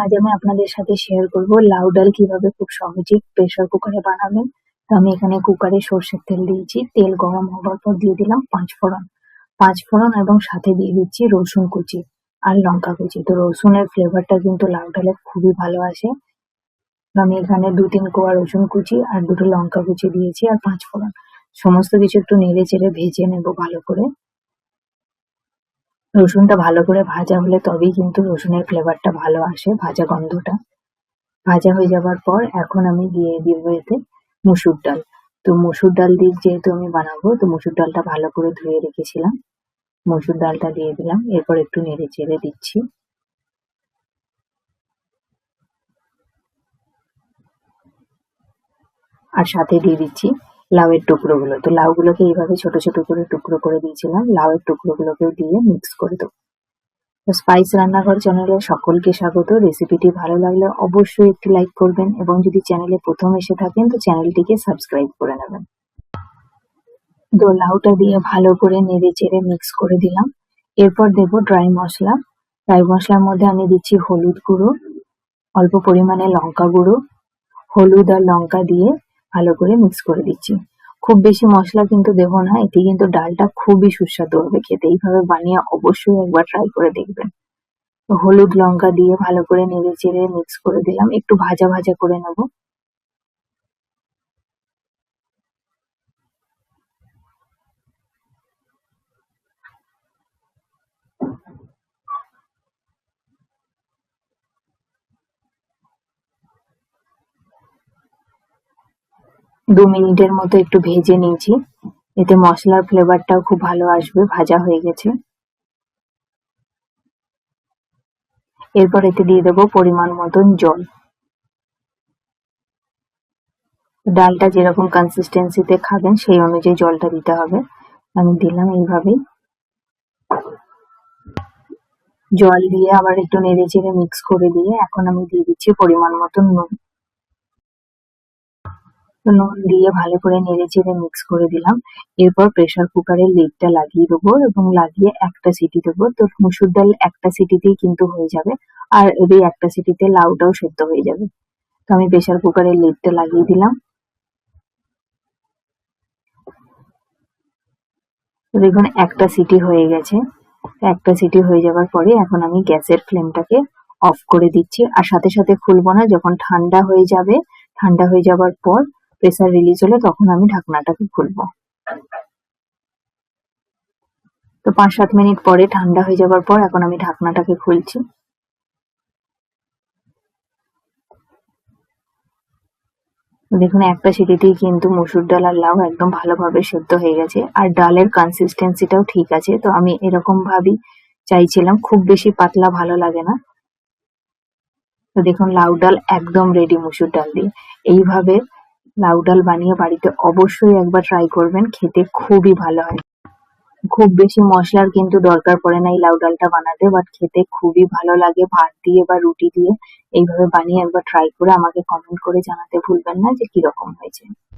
আজ আমি আপনাদের সাথে শেয়ার করব লাউ ডাল কীভাবে খুব সহজেই প্রেসার কুকারে বানাবেন। তো আমি এখানে কুকারে সর্ষের তেল দিয়েছি। তেল গরম হবার পর দিয়ে দিলাম পাঁচ ফোড়ন। পাঁচ ফোড়ন এবং সাথে দিয়ে দিচ্ছি রসুন কুচি আর লঙ্কা কুচি। তো রসুনের ফ্লেভারটা কিন্তু লাউ ডালে খুবই ভালো আসে। আমি এখানে দু তিন কোয়া রসুন কুচি আর দুটো লঙ্কা কুচি দিয়েছি আর পাঁচ ফোড়ন। সমস্ত কিছু একটু নেড়ে চেড়ে ভেজে নেব ভালো করে। রসুনটা ভালো করে ভাজা হলে তবেই কিন্তু রসুনের ফ্লেভারটা ভালো আসে, ভাজা গন্ধটা। ভাজা হয়ে যাবার পর এখন আমি দিয়ে দিব এতে মুসুর ডাল। তো মুসুর ডাল দিয়ে যেহেতু আমি বানাবো, তো মুসুর ডালটা ভালো করে ধুয়ে রেখেছিলাম। মসুর ডালটা দিয়ে দিলাম, এরপর একটু নেড়ে চেড়ে দিচ্ছি। আর সাথে দিয়ে দিচ্ছি লাউয়ের টুকরোগুলো। তো লাউগুলোকে এইভাবে ছোট ছোট করে টুকরো করে দিয়েছিলাম। লাউয়ের টুকরোগুলোকেও দিয়ে মিক্স করে দেবো। তো স্পাইস রান্নাঘর চ্যানেলে সকলকে স্বাগত। রেসিপিটি ভালো লাগলে অবশ্যই একটি লাইক করবেন এবং যদি চ্যানেলে প্রথম এসে থাকেন, তো চ্যানেলটিকে সাবস্ক্রাইব করে নেবেন। তো লাউটা দিয়ে ভালো করে নেড়ে চেড়ে মিক্স করে দিলাম। এরপর দেব ড্রাই মশলা। ড্রাই মশলার মধ্যে আমি দিচ্ছি হলুদ গুঁড়ো, অল্প পরিমাণে লঙ্কা গুঁড়ো, হলুদ আর লঙ্কা দিয়ে ভালো করে মিক্স করে দিচ্ছি। খুব বেশি মশলা কিন্তু দেবো না, এতে কিন্তু ডালটা খুবই সুস্বাদু হবে খেতে। এইভাবে বানিয়ে অবশ্যই একবার ট্রাই করে দেখবেন। হলুদ লঙ্কা দিয়ে ভালো করে নেড়ে চেড়ে মিক্স করে দিলাম। একটু ভাজা ভাজা করে নেব। দু মিনিটের মতো একটু ভেজে নিয়েছি। এতে মশলার ফ্লেভারটাও খুব ভালো আসবে, ভাজা হয়ে গেছে। এরপর এতে দিয়ে দেবো পরিমাণ মতন জল। ডালটা যেরকম কনসিস্টেন্সিতে খাবেন, সেই অনুযায়ী জলটা দিতে হবে। আমি দিলাম এইভাবেই। জল দিয়ে আবার একটু নেড়ে চেড়ে মিক্স করে দিয়ে এখন আমি দিয়ে দিচ্ছি পরিমাণ মতন নুন। নুন দিয়ে ভালো করে নেড়ে চেড়ে মিক্স করে দিলাম। এরপর প্রেসার কুকারের লিডটা লাগিয়ে দেবো এবং লাগিয়ে একটা সিটি দেবো। তো মুসুর ডাল একটা সিটিতেই কিন্তু হয়ে যাবে আর এই একটা সিটিতে লাউটাও সেদ্ধ হয়ে যাবে। তো আমি প্রেসার কুকারের লিডটা লাগিয়ে দিলাম। দেখুন, একটা সিটি হয়ে গেছে। একটা সিটি হয়ে যাওয়ার পরে এখন আমি গ্যাসের ফ্লেমটাকে অফ করে দিচ্ছি। আর সাথে সাথে খুলবো না, যখন ঠান্ডা হয়ে যাবে, ঠান্ডা হয়ে যাবার পর প্রেসার রিলিজ হলে, তখন আমি ঢাকনাটাকে খুলবো। তো পাঁচ সাত মিনিট পরে ঠান্ডা হয়ে যাবার পর এখন আমি ঢাকনাটাকে খুলছি। দেখুন, একটা সিটিতেই কিন্তু মুসুর ডাল আর লাউ একদম ভালোভাবে সেদ্ধ হয়ে গেছে। আর ডালের কনসিস্টেন্সিটাও ঠিক আছে। তো আমি এরকম ভাবেই চাইছিলাম খুব বেশি পাতলা ভালো লাগে না। তো দেখুন, লাউ ডাল একদম রেডি মুসুর ডাল দিয়ে। এইভাবে লাউ ডাল বানিয়ে বাড়িতে অবশ্যই একবার ট্রাই করবেন, খেতে খুবই ভালো হয়। খুব বেশি মশলার কিন্তু দরকার পড়ে না এই লাউ ডালটা বানাতে বাট খেতে খুবই ভালো লাগে। ভাত দিয়ে বা রুটি দিয়ে এইভাবে বানিয়ে একবার ট্রাই করে আমাকে কমেন্ট করে জানাতে ভুলবেন না যে কীরকম হয়েছে।